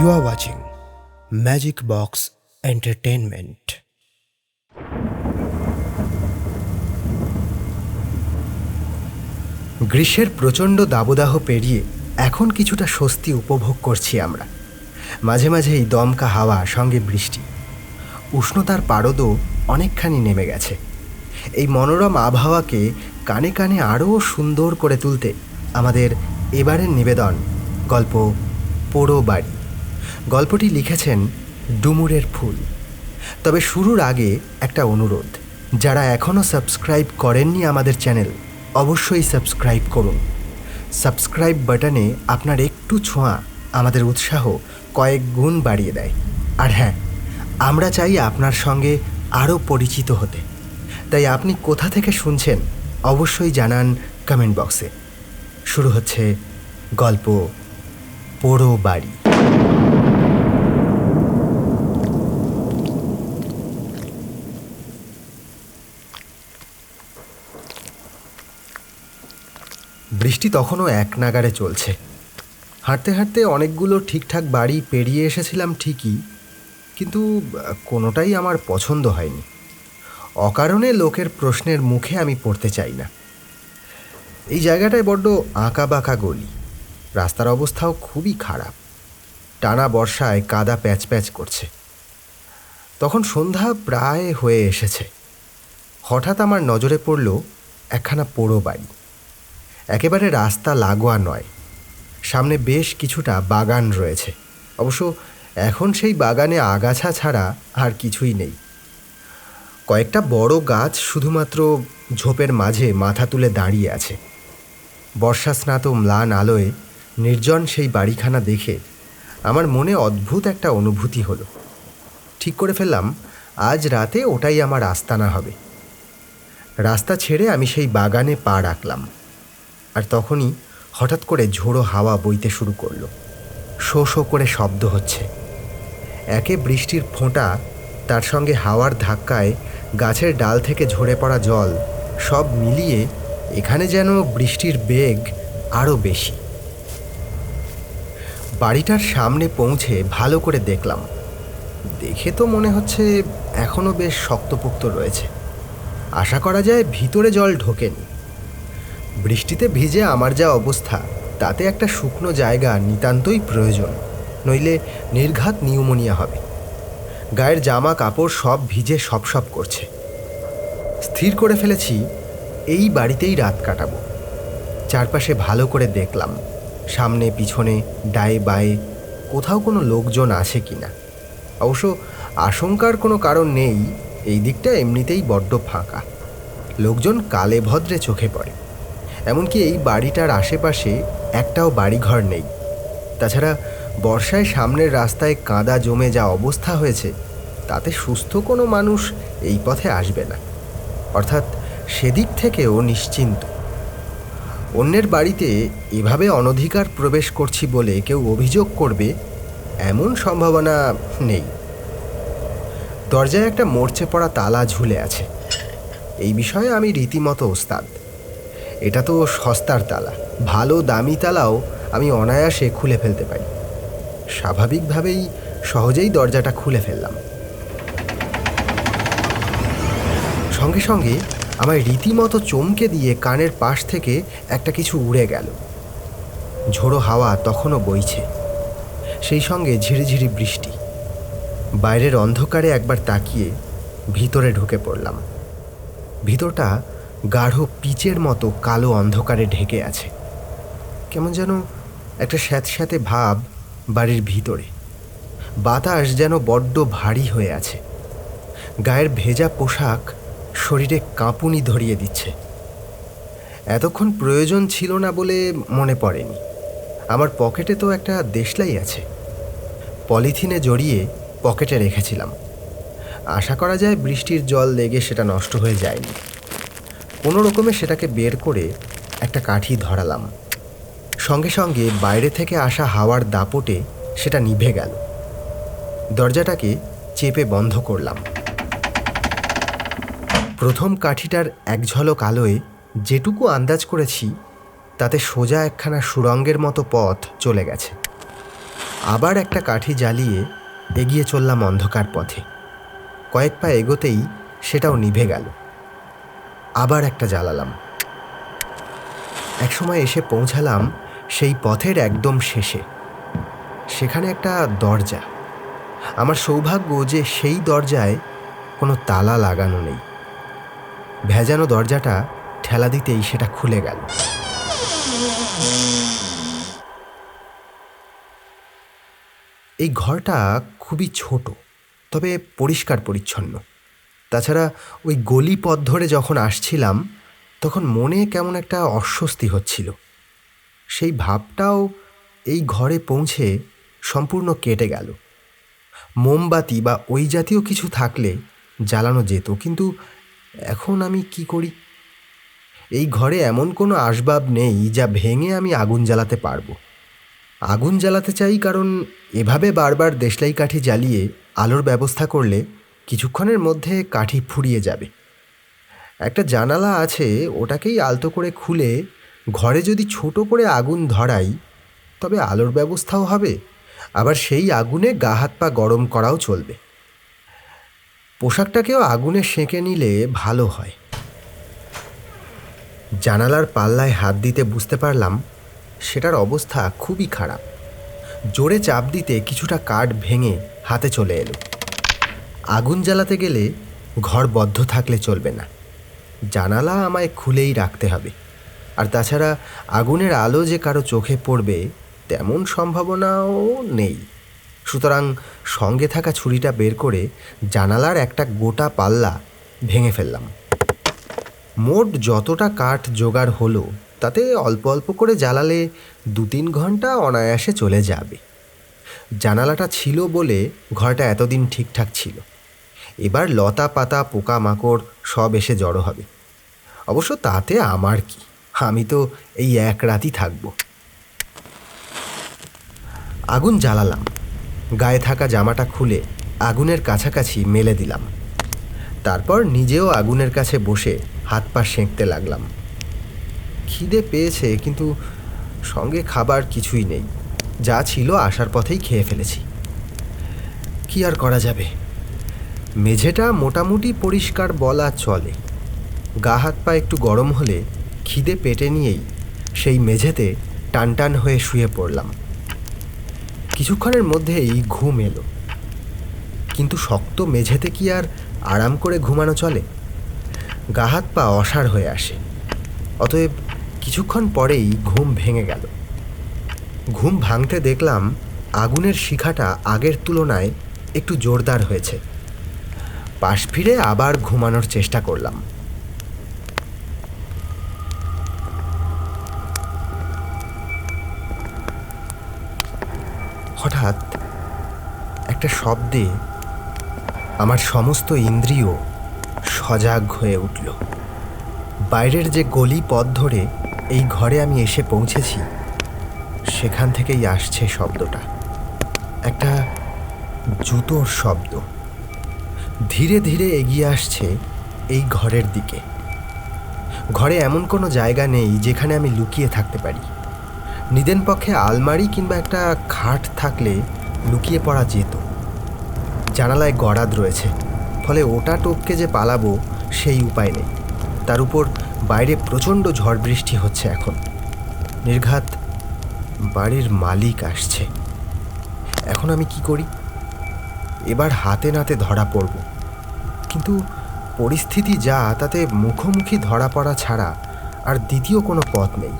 You are watching Magic Box Entertainment. গ্রীষ্মের প্রচণ্ড দাবদাহ পেরিয়ে এখন কিছুটা স্বস্তি উপভোগ করছি আমরা। মাঝে মাঝেই দমকা হাওয়া, সঙ্গে বৃষ্টি। উষ্ণতার পারদও অনেকখানি নেমে গেছে। এই মনোরম আবহাওয়াকে কানে কানে আরও সুন্দর করে তুলতে আমাদের এবারের নিবেদন, গল্প পোড়ো বাড়ি। গল্পটি লিখেছেন ডুমুরের ফুল। তবে শুরুর আগে একটা অনুরোধ, যারা এখনও সাবস্ক্রাইব করেননি আমাদের চ্যানেল, অবশ্যই সাবস্ক্রাইব করুন। সাবস্ক্রাইব বাটনে আপনার একটু ছোঁয়া আমাদের উৎসাহ কয়েক গুণ বাড়িয়ে দেয়। আর হ্যাঁ আমরা চাই আপনার সঙ্গে আরও পরিচিত হতে। তাই আপনি কোথা থেকে শুনছেন অবশ্যই জানান কমেন্ট বক্সে। শুরু হচ্ছে গল্প পোড়ো বাড়ি। বৃষ্টি তখনও এক নাগারে চলছে। হাঁটতে হাঁটতে অনেকগুলো ঠিকঠাক বাড়ি পেরিয়ে এসেছিলাম ঠিকই, কিন্তু, কোনোটাই আমার পছন্দ হয়নি। অকারণে লোকের প্রশ্নের মুখে আমি পড়তে চাই না। এই জায়গাটায় বড্ড আঁকা বাঁকা গলি। রাস্তার অবস্থাও খুবই খারাপ। টানা বর্ষায় কাদা প্যাচ প্যাচ করছে। তখন সন্ধ্যা প্রায় হয়ে এসেছে। হঠাৎ আমার নজরে পড়ল একখানা পোড়ো বাড়ি। একেবারে রাস্তা লাগোয়া নয়। সামনে বেশ কিছুটা বাগান রয়েছে। অবশ্য এখন সেই বাগানে আগাছা ছাড়া আর কিছুই নেই। কয়েকটা বড় গাছ শুধুমাত্র ঝোপের মাঝে মাথা তুলে দাঁড়িয়ে আছে। বর্ষা বর্ষাস্নাত ম্লান আলোয় নির্জন সেই বাড়িখানা দেখে আমার মনে অদ্ভুত একটা অনুভূতি হলো। ঠিক করে ফেললাম, আজ রাতে ওটাই আমার আস্তানা হবে। রাস্তা ছেড়ে আমি সেই বাগানে পা রাখলাম। আর তখনই হঠাৎ করে ঝোড়ো হাওয়া বইতে শুরু করল। শো শো করে শব্দ হচ্ছে। একে বৃষ্টির ফোঁটা, তার সঙ্গে হাওয়ার ধাক্কায় গাছের ডাল থেকে ঝরে পড়া জল সব মিলিয়ে এখানে যেন বৃষ্টির বেগ আরও বেশি। বাড়িটার সামনে পৌঁছে ভালো করে দেখলাম। দেখে তো মনে হচ্ছে এখনও বেশ শক্তপোক্ত রয়েছে। আশা করা যায় ভিতরে জল ঢোকেনি। বৃষ্টিতে ভিজে আমার যা অবস্থা, তাতে একটা শুকনো জায়গা নিতান্তই প্রয়োজন, নইলে নির্ঘাত নিউমোনিয়া হবে। গায়ের জামা কাপড় সব ভিজে সপ সপ করছে। স্থির করে ফেলেছি, এই বাড়িতেই রাত কাটাবো। চারপাশে ভালো করে দেখলাম, সামনে পিছনে ডায়ে বায়ে কোথাও কোনো লোকজন আছে কি না অবশ্য আশঙ্কার কোনো কারণ নেই, এই দিকটা এমনিতেই বড্ড ফাঁকা। লোকজন কালে ভদ্রে চোখে পড়ে। এমনকি এই বাড়িটার আশেপাশে একটাও বাড়িঘর নেই। তাছাড়া বর্ষায় সামনের রাস্তায় কাদা জমে যা অবস্থা হয়েছে, তাতে সুস্থ কোনো মানুষ এই পথে আসবে না। অর্থাৎ সেদিক থেকেও নিশ্চিন্ত। অন্যের বাড়িতে এভাবে অনধিকার প্রবেশ করছি বলে কেউ অভিযোগ করবে, এমন সম্ভাবনা নেই। দরজায় একটা মরচে পড়া তালা ঝুলে আছে। এই বিষয়ে আমি রীতিমতো ওস্তাদ। এটা তো সস্তার তালা। ভালো দামি তালাও আমি অনায়াসে খুলে ফেলতে পারি। স্বাভাবিকভাবেই সহজেই দরজাটা খুলে ফেললাম। সঙ্গে সঙ্গে আমায় রীতিমতো চমকে দিয়ে কানের পাশ থেকে একটা কিছু উড়ে গেল। ঝোড়ো হাওয়া তখনও বইছে। সেই সঙ্গে ঝিরিঝিরি বৃষ্টি। বাইরের অন্ধকারে একবার তাকিয়ে ভিতরে ঢুকে পড়লাম। ভিতরটা গাঢ় পিচের মতো কালো অন্ধকারে ঢেকে আছে। কেমন যেন একটা স্যাঁতস্যাঁতে ভাব বাড়ির ভিতরে। বাতাস যেন বড্ড ভারী হয়ে আছে। গায়ের ভেজা পোশাক শরীরে কাঁপুনি ধরিয়ে দিচ্ছে। এতক্ষণ প্রয়োজন ছিল না বলে মনে পড়েনি। আমার পকেটে তো একটা দেশলাই আছে। পলিথিনে জড়িয়ে পকেটে রেখেছিলাম। আশা করা যায় বৃষ্টির জল লেগে সেটা নষ্ট হয়ে যায়নি। কোনো রকমে সেটাকে বের করে একটা কাঠি ধরালাম। সঙ্গে সঙ্গে বাইরে থেকে আসা হাওয়ার দাপটে সেটা নিভে গেল। দরজাটাকে চেপে বন্ধ করলাম। প্রথম কাঠিটার এক ঝলক আলোয় যেটুকু আন্দাজ করেছি, তাতে সোজা একখানা সুরঙ্গের মতো পথ চলে গেছে। আবার একটা কাঠি জ্বালিয়ে এগিয়ে চললাম অন্ধকার পথে। কয়েক পা এগোতেই সেটাও নিভে গেল। আবার একটা জ্বালালাম। একসময় এসে পৌঁছালাম সেই পথের একদম শেষে। সেখানে একটা দরজা। আমার সৌভাগ্য যে সেই দরজায় কোনো তালা লাগানো নেই। ভেজানো দরজাটা ঠেলা দিতেই সেটা খুলে গেল। এই ঘরটা খুবই ছোট, তবে পরিষ্কার পরিচ্ছন্ন তাছাড়া ওই গলি পথ ধরে যখন আসছিলাম, তখন মনে কেমন একটা অস্বস্তি হচ্ছিল। সেই ভাবটাও এই ঘরে পৌঁছে সম্পূর্ণ কেটে গেল। মোমবাতি বা ওই জাতীয় কিছু থাকলে জ্বালানো যেত, কিন্তু এখন আমি কি করি? এই ঘরে এমন কোনো আসবাব নেই যা ভেঙে আমি আগুন জ্বালাতে পারব। আগুন জ্বালাতে চাই কারণ এভাবে বারবার দেশলাই কাঠি জ্বালিয়ে আলোর ব্যবস্থা করলে কিছুক্ষণের মধ্যে কাঠি ফুরিয়ে যাবে। একটা জানালা আছে, ওটাকেই আলতো করে খুলে ঘরে যদি ছোট করে আগুন ধরাই, তবে আলোর ব্যবস্থাও হবে। আবার সেই আগুনে গা হাত পা গরম করাও চলবে। পোশাকটাকেও আগুনে সেঁকে নিলে ভালো হয়। জানালার পাল্লায় হাত দিতে বুঝতে পারলাম, সেটার অবস্থা খুবই খারাপ। জোরে চাপ দিতে কিছুটা কাঠ ভেঙে হাতে চলে এলো। আগুন জ্বালাতে গেলে ঘর বদ্ধ থাকলে চলবে না। জানালা আমায় খুলেই রাখতে হবে। আর তাছাড়া আগুনের আলো যে কারও চোখে পড়বে, তেমন সম্ভাবনাও নেই। সুতরাং সঙ্গে থাকা ছুরিটা বের করে জানালার একটা গোটা পাল্লা ভেঙে ফেললাম। মোট যতটা কাঠ জোগাড় হলো, তাতে অল্প অল্প করে জ্বালালে দু তিন ঘণ্টা অনায়াসে চলে যাবে। জানালাটা ছিল বলে ঘরটা এতদিন ঠিকঠাক ছিল। এবার লতা পাতা পোকামাকড় সব এসে জড়ো হবে। অবশ্য তাতে আমার কি? আমি তো এই এক রাতই থাকব। আগুন জ্বালালাম। গায়ে থাকা জামাটা খুলে আগুনের কাছাকাছি মেলে দিলাম। তারপর নিজেও আগুনের কাছে বসে হাত পা সেঁকতে লাগলাম। খিদে পেয়েছে, কিন্তু সঙ্গে খাবার কিছুই নেই। যা ছিল আসার পথেই খেয়ে ফেলেছি। কি আর করা যাবে? মেঝেটা মোটামুটি পরিষ্কার বলা চলে। গা হাত পা একটু গরম হলে খিদে পেটে নিয়েই সেই মেঝেতে টানটান হয়ে শুয়ে পড়লাম। কিছুক্ষণের মধ্যেই ঘুম এলো। কিন্তু শক্ত মেঝেতে কি আর আরাম করে ঘুমানো চলে? গা হাত পা অসাড় হয়ে আসে। অতএব কিছুক্ষণ পরেই ঘুম ভেঙে গেল। ঘুম ভাঙতে দেখলাম আগুনের শিখাটা আগের তুলনায় একটু জোরদার হয়েছে। পাশ ফিরে আবার ঘুমানোর চেষ্টা করলাম। হঠাৎ একটা শব্দে আমার সমস্ত ইন্দ্রিয় সজাগ হয়ে উঠল। বাইরের যে গলি পথ ধরে এই ঘরে আমি এসে পৌঁছেছি, সেখান থেকেই আসছে শব্দটা। একটা জুতোর শব্দ। ধীরে ধীরে এগিয়ে আসছে এই ঘরের দিকে। ঘরে এমন কোনো জায়গা নেই যেখানে আমি লুকিয়ে থাকতে পারি। নিদেন পক্ষে আলমারি কিংবা একটা খাট থাকলে লুকিয়ে পড়া যেত। জানালায় গড়াদ রয়েছে, ফলে ওটা টোপকে যে পালাবো সেই উপায় নেই। তার উপর বাইরে প্রচণ্ড ঝড় বৃষ্টি হচ্ছে এখন। নির্ঘাত বাড়ির মালিক আসছে। এখন আমি কি করি? এবার হাতে নাতে ধরা পড়ব। কিন্তু পরিস্থিতি যা, তাতে মুখোমুখি ধরা পড়া ছাড়া আর দ্বিতীয় কোনো পথ নেই।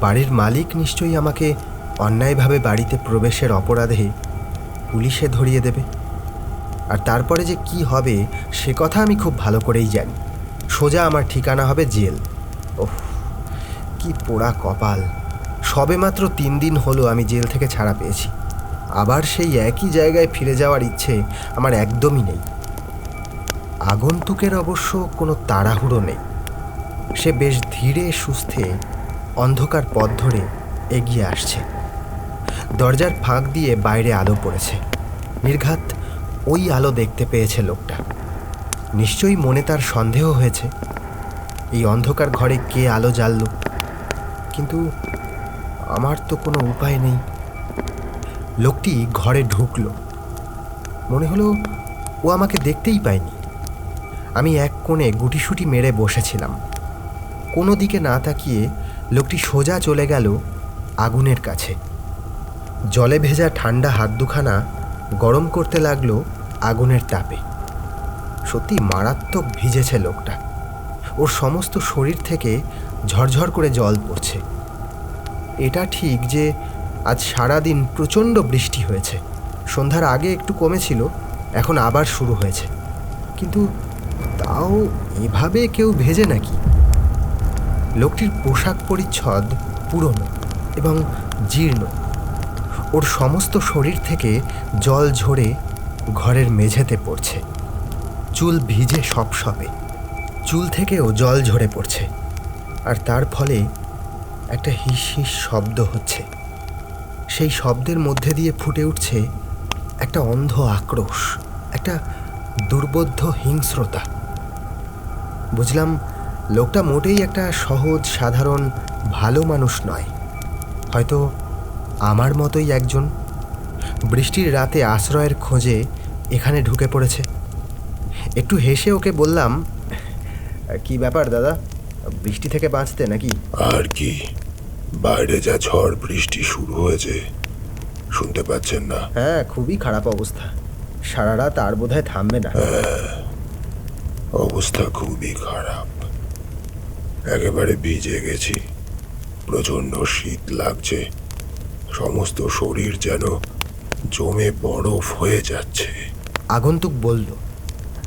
বাড়ির মালিক নিশ্চয়ই আমাকে অন্যায়ভাবে বাড়িতে প্রবেশের অপরাধে পুলিশে ধরিয়ে দেবে। আর তারপরে যে কি হবে, সে কথা আমি খুব ভালো করেই জানি। সোজা আমার ঠিকানা হবে জেল। ওহ, কি পোড়া কপাল। সবেমাত্র তিন দিন হলো আমি জেল থেকে ছাড়া পেয়েছি। আবার সেই একই জায়গায় ফিরে যাওয়ার ইচ্ছে আমার একদমই নেই। আগন্তুকের অবশ্য কোনো তাড়াহুড়ো নেই। সে বেশ ধীরে, সুস্থে, অন্ধকার পথ ধরে এগিয়ে আসছে। দরজার ফাঁক দিয়ে বাইরে আলো পড়েছে। নির্ঘাত ওই আলো দেখতে পেয়েছে লোকটা। নিশ্চয়ই মনে তার সন্দেহ হয়েছে, এই অন্ধকার ঘরে কে আলো জ্বালল। কিন্তু আমার তো কোনো উপায় নেই। লোকটি ঘরে ঢুকলো। মনে হলো ও আমাকে দেখতেই পায়নি। আমি এক কোণে গুটিসুটি মেরে বসেছিলাম। কোনো দিকে না তাকিয়ে লোকটি সোজা চলে গেল আগুনের কাছে। জলে ভেজা ঠান্ডা হাত দুখানা গরম করতে লাগল আগুনের তাপে। সত্যি মারাত্মক ভিজেছে লোকটা। ওর সমস্ত শরীর থেকে ঝরঝর করে জল পড়ছে। এটা ঠিক যে আজ সারাদিন প্রচণ্ড বৃষ্টি হয়েছে। সন্ধ্যার আগে একটু কমেছিল, এখন আবার শুরু হয়েছে। কিন্তু তাও এভাবে কেউ ভেজে নাকি? লোকটির পোশাক পরিচ্ছদ পুরনো এবং জীর্ণ। ওর সমস্ত শরীর থেকে জল ঝরে ঘরের মেঝেতে পড়ছে। চুল ভিজে সপসপে চুল থেকেও জল ঝরে পড়ছে। আর তার ফলে একটা হিস হিস শব্দ হচ্ছে। সেই শব্দের মধ্যে দিয়ে ফুটে উঠছে একটা অন্ধ আক্রোশ, একটা দুর্বোধ্য হিংস্রতা। বুঝলাম, লোকটা মোটেই একটা সহজ, সাধারণ, ভালো মানুষ নয়। হয়তো আমার মতোই একজন। বৃষ্টির রাতে আশ্রয়ের খোঁজে এখানে ঢুকে পড়েছে। একটু হেসে ওকে বললাম, কি ব্যাপার দাদা? বৃষ্টি থেকে বাঁচতে নাকি? আর কি? বাইরে যা ঝড় বৃষ্টি শুরু হয়েছে শুনতে পাচ্ছেন না। হ্যাঁ খুবই খারাপ অবস্থা। সারা রাত আর বোধহয় থামবে না। অবস্থা খুবই খারাপ। একেবারে ভিজে গেছি। প্রচণ্ড শীত লাগছে। সমস্ত শরীর যেন জমে বরফ হয়ে যাচ্ছে। আগন্তুক বলল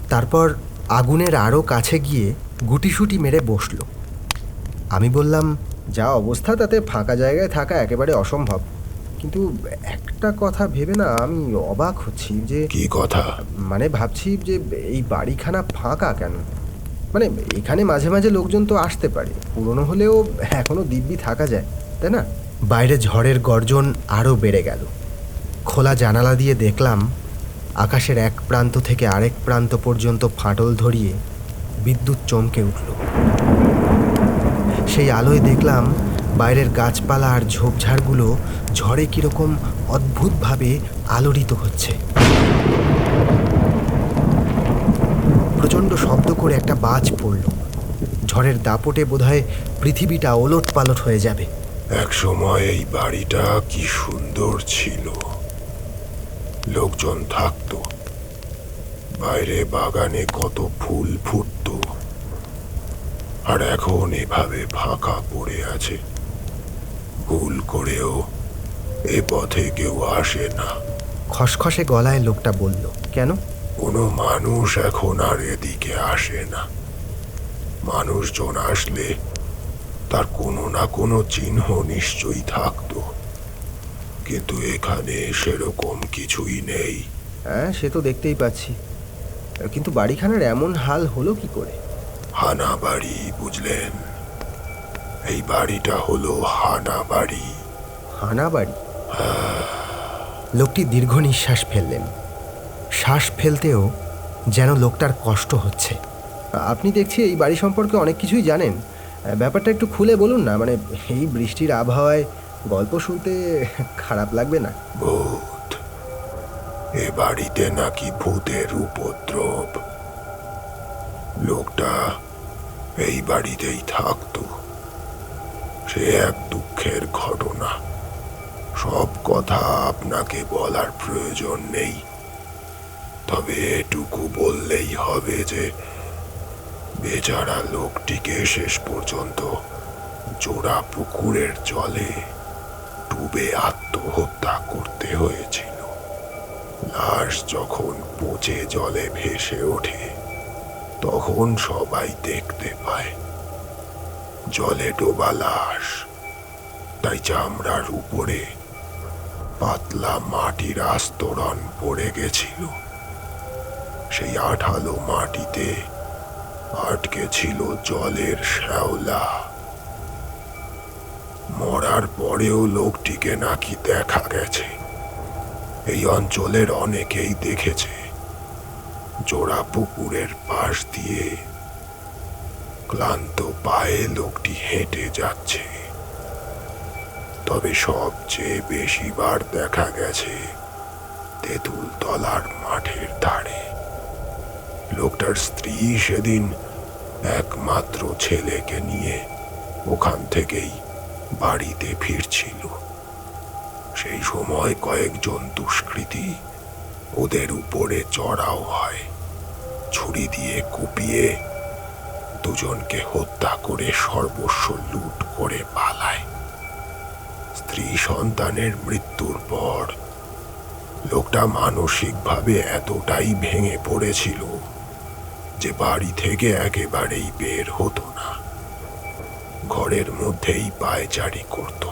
তারপর আগুনের আরও কাছে গিয়ে গুটিসুটি মেরে বসল। আমি বললাম যা অবস্থা তাতে ফাঁকা জায়গায় থাকা একেবারে অসম্ভব। কিন্তু একটা কথা ভেবে না আমি অবাক হচ্ছি যে কি কথা? মানে ভাবছি যে এই বাড়িখানা ফাঁকা কেন? মানে এখানে মাঝে মাঝে লোকজন তো আসতে পারে। পুরনো হলেও এখনও দিব্যি থাকা যায় তাই না? বাইরে ঝড়ের গর্জন আরও বেড়ে গেল। খোলা জানালা দিয়ে দেখলাম আকাশের এক প্রান্ত থেকে আরেক প্রান্ত পর্যন্ত ফাটল ধরিয়ে বিদ্যুৎ চমকে উঠল। সেই আলোয় দেখলাম বাইরের গাছপালা আর ঝোপঝাড়গুলো ঝড়ে কীরকম অদ্ভুতভাবে আলোড়িত হচ্ছে। প্রচণ্ড শব্দ করে একটা বাজ পড়ল। ঝড়ের দাপটে বোধহয় পৃথিবীটা ওলট পালট হয়ে যাবে। এক সময় এই বাড়িটা কি সুন্দর ছিল। লোকজন থাকতো। বাইরে বাগানে কত ফুল ফুটতো। আর এখন এভাবে ফাঁকা পড়ে আছে। ভুল করেও এ পথে কেউ আসে না। খসখসে গলায় লোকটা বলল কেন? কোনো মানুষ এখন আর এদিকে আসে না। মানুষজন আসলে তার কোনো না কোনো চিহ্ন নিশ্চয়ই থাকতো। কিন্তু এখানে সেরকম কিছুই নেই। হ্যাঁ সে তো দেখতেই পাচ্ছি। কিন্তু বাড়িখানার এমন হাল হলো কি করে? হানা বাড়ি বুঝলেন? এই বাড়িটা হলো হানা বাড়ি হানা বাড়ি লোকটি দীর্ঘ নিঃশ্বাস ফেললেন। শ্বাস ফেলতেও যেন লোকটার কষ্ট হচ্ছে। আপনি দেখছি এই বাড়ি সম্পর্কে অনেক কিছুই জানেন। ব্যাপারটা একটু খুলে বলুন না মানে এই বৃষ্টির আবহাওয়ায় গল্প শুনতে খারাপ লাগবে না? ভূত। এ বাড়িতে নাকি ভূতের উপদ্রব। লোকটা এই বাড়িতেই থাকতো। সে এক দুঃখের ঘটনা। সব কথা আপনাকে বলার প্রয়োজন নেই। তবে এটুকু বললেই হবে যে, বেচারা লোকটিকে শেষ পর্যন্ত জোড়া পুকুরের জলে ডুবে আত্মহত্যা করতে হয়েছিল। লাশ যখন পচে জলে ভেসে ওঠে তখন সবাই দেখতে পায়। জলে ডোবা লাশ। তাই চামড়ার উপরে পাতলা মাটির আস্তরণ পড়ে গেছিল। সেই আঠালো মাটিতে আটকে ছিল জলের শ্যাওলা। মরার পরেও লোকটিকে নাকি দেখা গেছে। এই অঞ্চলের অনেকেই দেখেছে। জোড়া পুকুরের পাশ দিয়ে ক্লান্ত পায়ে লোকটি হেঁটে যাচ্ছে। তবে সবচেয়ে বেশি বার দেখা গেছে তেঁতুল তলার মাঠের ধারে। লোকটার স্ত্রী সেদিন একমাত্র ছেলেকে নিয়ে ওখান থেকেই বাড়িতে ফিরছিল। সেই সময় কয়েকজন দুষ্কৃতী ওদের উপরে চড়াও হয়। ছুরি দিয়ে কুপিয়ে দুজনকে হত্যা করে সর্বস্ব লুট করে পালায়। স্ত্রী সন্তানের মৃত্যুর পর লোকটা মানসিকভাবে এতটাই ভেঙে পড়েছিল যে বাড়ি থেকে একেবারেই বের হতো না। ঘরের মধ্যেই পায়চারি করত।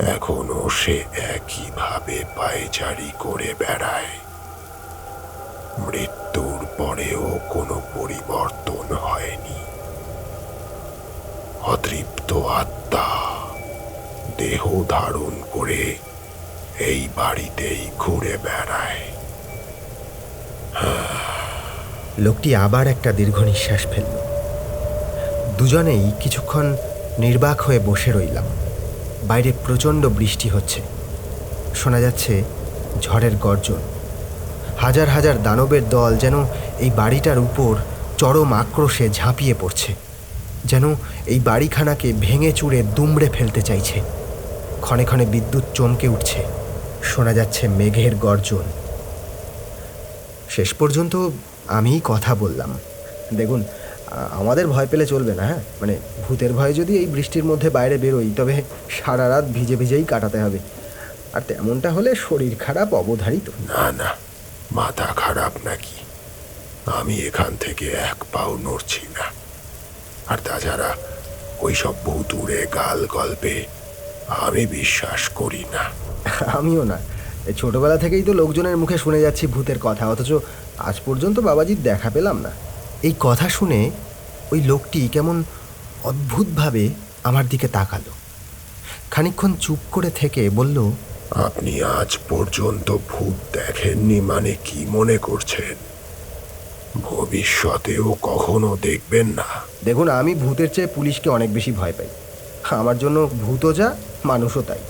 এখনও সে একইভাবে পায়চারি করে বেড়ায়। মৃত্যুর পরেও কোনো পরিবর্তন হয়নি। অতৃপ্ত আত্মা দেহ ধারণ করে এই বাড়িতেই ঘুরে বেড়ায়। লোকটি আবার একটা দীর্ঘ নিঃশ্বাস ফেলল। দুজনেই কিছুক্ষণ নির্বাক হয়ে বসে রইলাম। বাইরে প্রচণ্ড বৃষ্টি হচ্ছে। শোনা যাচ্ছে ঝড়ের গর্জন। হাজার হাজার দানবের দল যেন এই বাড়িটার উপর চরম আক্রোশে ঝাঁপিয়ে পড়ছে, যেন এই বাড়িখানাকে ভেঙে চুড়ে দুমড়ে ফেলতে চাইছে। ক্ষণে ক্ষণে বিদ্যুৎ চমকে উঠছে, শোনা যাচ্ছে মেঘের গর্জন। শেষ পর্যন্ত আমিই কথা বললাম। দেখুন আমাদের ভয় পেলে চলবে না হ্যাঁ? মানে ভূতের ভয়ে যদি এই বৃষ্টির মধ্যে বাইরে বেরোই তবে সারা রাত ভিজে ভিজেই কাটাতে হবে। আর তেমনটা হলে শরীর খারাপ অবধারিত। না না মাথা খারাপ নাকি? আমি এখান থেকে এক পাও নড়ছি না। আর তাছাড়া ওইসব ভুতুড়ে গাল গল্পে আমি বিশ্বাস করি না। আমিও না। ছোটবেলা থেকেই তো লোকজনের মুখে শুনে যাচ্ছি ভূতের কথা অথচ আজ পর্যন্ত বাবাজির দেখা পেলাম না। এই কথা শুনে ওই লোকটি কেমন অদ্ভুতভাবে আমার দিকে তাকালো। খানিকক্ষণ চুপ করে থেকে বলল আপনি আজ পর্যন্ত ভূত দেখেননি মানে কি মনে করছেন? ভবিষ্যতেও কখনো দেখবেন না। দেখুন আমি ভূতের চেয়ে পুলিশকে অনেক বেশি ভয় পাই। আমার জন্য ভূতও যা মানুষও তাই।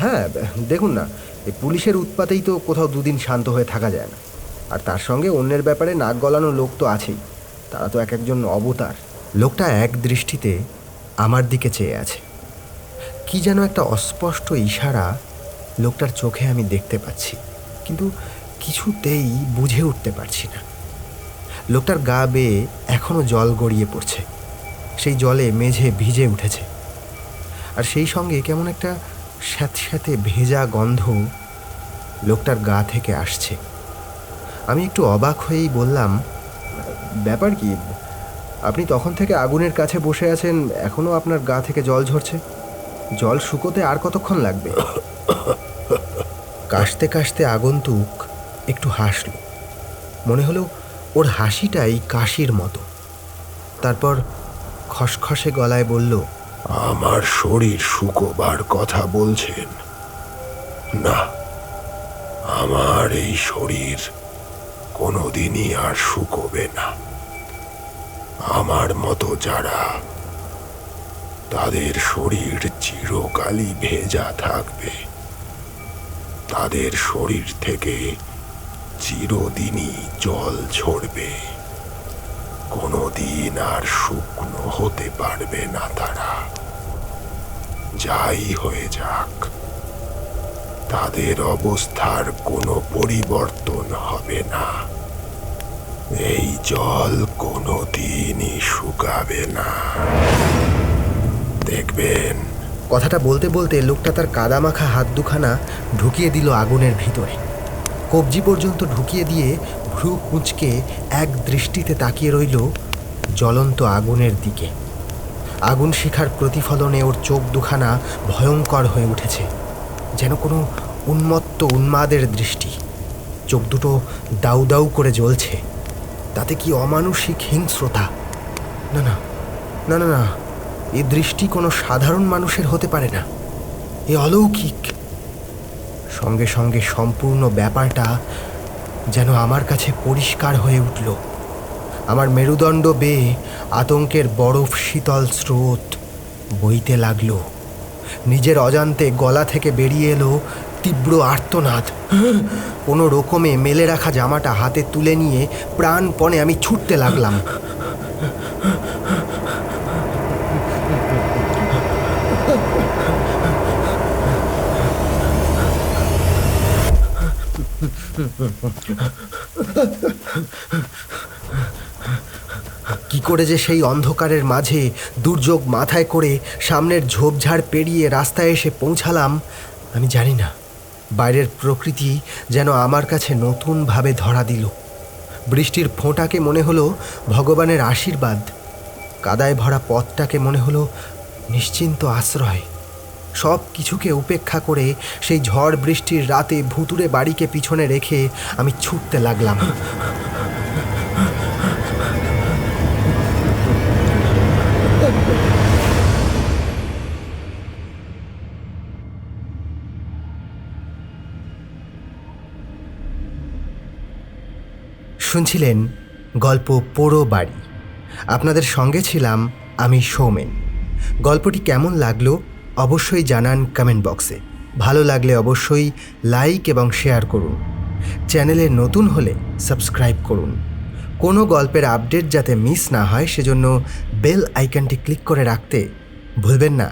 হ্যাঁ দেখুন না এই পুলিশের উৎপাতেই তো কোথাও দুদিন শান্ত হয়ে থাকা যায় না। আর তার সঙ্গে অন্যের ব্যাপারে নাক গলানো লোক তো আছেই। তারা তো এক একজন অবতার। লোকটা এক দৃষ্টিতে আমার দিকে চেয়ে আছে। কি যেন একটা অস্পষ্ট ইশারা লোকটার চোখে আমি দেখতে পাচ্ছি, কিন্তু কিছুতেই বুঝে উঠতে পারছি না। লোকটার গা বেয়ে এখনও জল গড়িয়ে পড়ছে। সেই জলে মেঝে ভিজে উঠেছে। আর সেই সঙ্গে কেমন একটা স্যাঁতস্যাঁতে ভেজা গন্ধ লোকটার গা থেকে আসছে। আমি একটু অবাক হয়েই বললাম ব্যাপার কি? আপনি তখন থেকে আগুনের কাছে বসে আছেন এখনও আপনার গা থেকে জল ঝরছে। জল শুকোতে আর কতক্ষণ লাগবে? কাশতে কাশতে আগন্তুক একটু হাসল। মনে হলো ওর হাসিটাই কাশির মতো। তারপর খসখসে গলায় বলল, আমার শরীর শুকোবার কথা বলছেন। না, আমার এই শরীর কোনোদিনই আর শুকোবে না। আমার মতো যারা, তাদের শরীর চিরকালই ভেজা থাকবে। তাদের শরীর থেকে চিরদিনই জল ঝরবে। কোনোদিন আর শুকনো হতে পারবে না তারা। যাই হয়ে যাক, তাদের অবস্থার কোনো পরিবর্তন হবে না। এই জল কোনোদিনই শুকাবে না। দেখবেন। কথাটা বলতে বলতে লোকটা তার কাদামাখা হাত দুখানা ঢুকিয়ে দিল আগুনের ভিতরে। কবজি পর্যন্ত ঢুকিয়ে দিয়ে ভ্রু কুঁচকে এক দৃষ্টিতে তাকিয়ে রইল জ্বলন্ত আগুনের দিকে। আগুন শিখার প্রতিফলনে ওর চোখ দুখানা ভয়ঙ্কর হয়ে উঠেছে, যেন কোনো উন্মত্ত উন্মাদের দৃষ্টি। চোখ দুটো দাউ দাউ করে জ্বলছে। তাতে কি অমানসিক হিংস্রতা? না না না না না, এ দৃষ্টি কোনো সাধারণ মানুষের হতে পারে না। এ অলৌকিক। সঙ্গে সঙ্গে সম্পূর্ণ ব্যাপারটা যেন আমার কাছে পরিষ্কার হয়ে উঠল। আমার মেরুদণ্ড বেয়ে আতঙ্কের বরফ শীতল স্রোত বইতে লাগল। নিজের অজান্তে গলা থেকে বেরিয়ে এলো তীব্র আর্তনাদ। কোনো রকমে মেলে রাখা জামাটা হাতে তুলে নিয়ে প্রাণপণে আমি ছুটতে লাগলাম। কি করে যে সেই অন্ধকারের মাঝে দুর্যোগ মাথায় করে সামনের ঝোপঝাড় পেরিয়ে রাস্তায় এসে পৌঁছালাম, আমি জানি না। বাইরের প্রকৃতি যেন আমার কাছে নতুনভাবে ধরা দিল। বৃষ্টির ফোঁটাকে মনে হলো ভগবানের আশীর্বাদ। কাদায় ভরা পথটাকে মনে হলো নিশ্চিন্ত আশ্রয়। সব কিছুকে উপেক্ষা করে সেই ঝড় বৃষ্টির রাতে ভুতুরে বাড়িকে পিছনে রেখে আমি ছুটতে লাগলাম। শুনছিলেন গল্প পোড়ো বাড়ি। আপনাদের সঙ্গে ছিলাম আমি সৌমেন। গল্পটি কেমন লাগল অবশ্যই জানান কমেন্ট বক্সে ভালো লাগলে অবশ্যই লাইক এবং শেয়ার করুন। চ্যানেলে নতুন হলে সাবস্ক্রাইব করুন। কোনো গল্পের আপডেট যাতে মিস না হয়, সেজন্য বেল আইকনটি ক্লিক করে রাখতে ভুলবেন না।